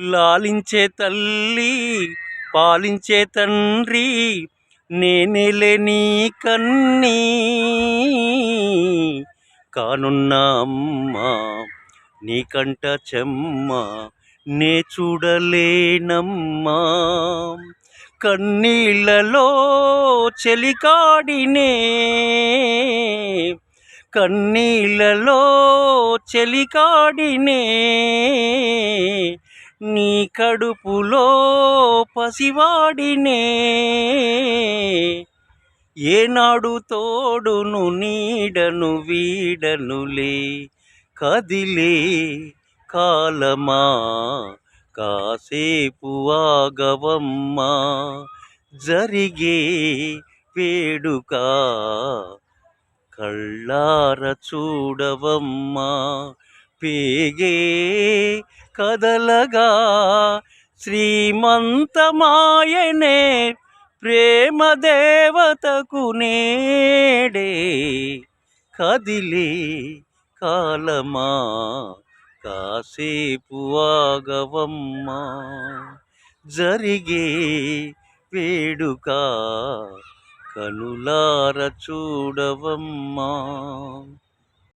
లాలించే తల్లి పాలించే తండ్రి నేనేలే నీ కన్నీ. కానున్న అమ్మా నీకంట చెమ్మ నే చూడలేనమ్మా. కన్నీళ్ళలో చెలికాడినే కన్నీళ్ళలో చెలికాడినే. నీ కడుపులో పసివాడినే. ఏనాడు తోడును నీడను వీడనులే కదిలే కాలమా కాసేపు ఆగవమ్మా జరిగే వేడుక కళ్ళార చూడవమ్మా పేగే కదలగా శ్రీమంతమాయనే ప్రేమ దేవతకు నేడే కదిలే కాలమా? కాసేపు ఆగవమ్మ. జరిగే వేడుక కనులార చూడవమ్మా.